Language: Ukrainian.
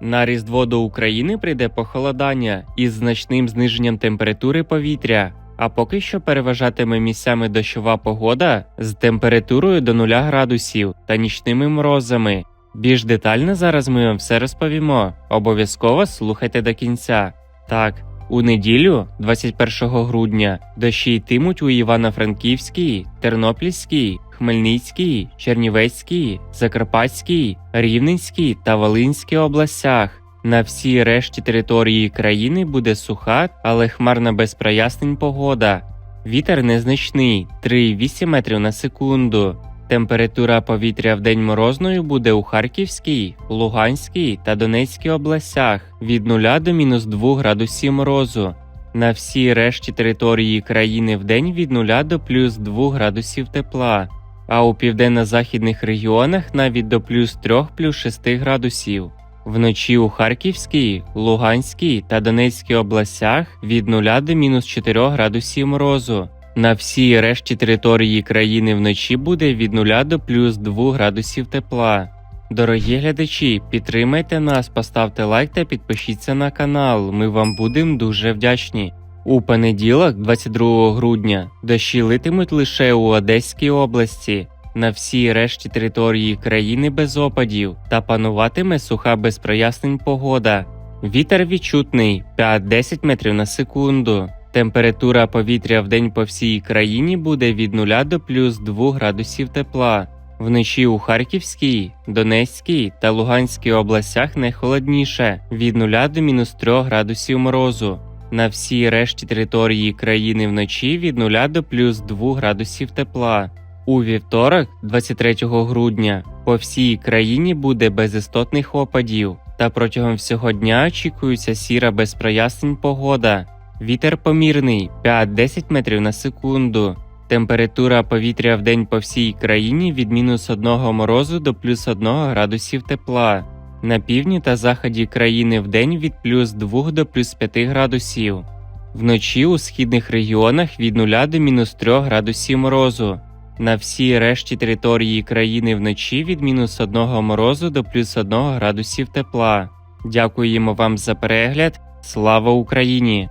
На Різдво до України прийде похолодання із значним зниженням температури повітря. А поки що переважатиме місцями дощова погода з температурою до 0 градусів та нічними морозами. Більш детально зараз ми вам все розповімо. Обов'язково слухайте до кінця. Так, у неділю, 21 грудня, дощі йтимуть у Івано-Франківській, Тернопільській, Хмельницькій, Чернівецькій, Закарпатській, Рівненській та Волинській областях. На всій решті території країни буде суха, але хмарна без прояснень погода. Вітер незначний 3,8 метрів на секунду. Температура повітря в день морозною буде у Харківській, Луганській та Донецькій областях від 0 до мінус 2 градусів морозу. На всій решті території країни в день від 0 до плюс 2 градусів тепла, а у південно-західних регіонах навіть до плюс 3 плюс 6 градусів. Вночі у Харківській, Луганській та Донецькій областях від 0 до мінус 4 градусів морозу. На всій решті території країни вночі буде від 0 до плюс 2 градусів тепла. Дорогі глядачі, підтримайте нас, поставте лайк та підпишіться на канал. Ми вам будемо дуже вдячні. У понеділок, 22 грудня, дощі литимуть лише у Одеській області. На всій решті території країни без опадів та пануватиме суха без прояснень погода. Вітер відчутний 5-10 метрів на секунду. Температура повітря в день по всій країні буде від 0 до плюс 2 градусів тепла. Вночі у Харківській, Донецькій та Луганській областях найхолодніше від 0 до мінус 3 градусів морозу. На всій решті території країни вночі від 0 до плюс 2 градусів тепла. У вівторок, 23 грудня, по всій країні буде без істотних опадів, та протягом всього дня очікується сіра без прояснень погода. Вітер помірний 5-10 метрів на секунду. Температура повітря в день по всій країні від мінус 1 морозу до плюс 1 градусів тепла. На півдні та заході країни в день від плюс 2 до плюс 5 градусів. Вночі у східних регіонах від 0 до мінус 3 градусів морозу. На всій решті території країни вночі від мінус 1 морозу до плюс 1 градусів тепла. Дякуємо вам за перегляд. Слава Україні!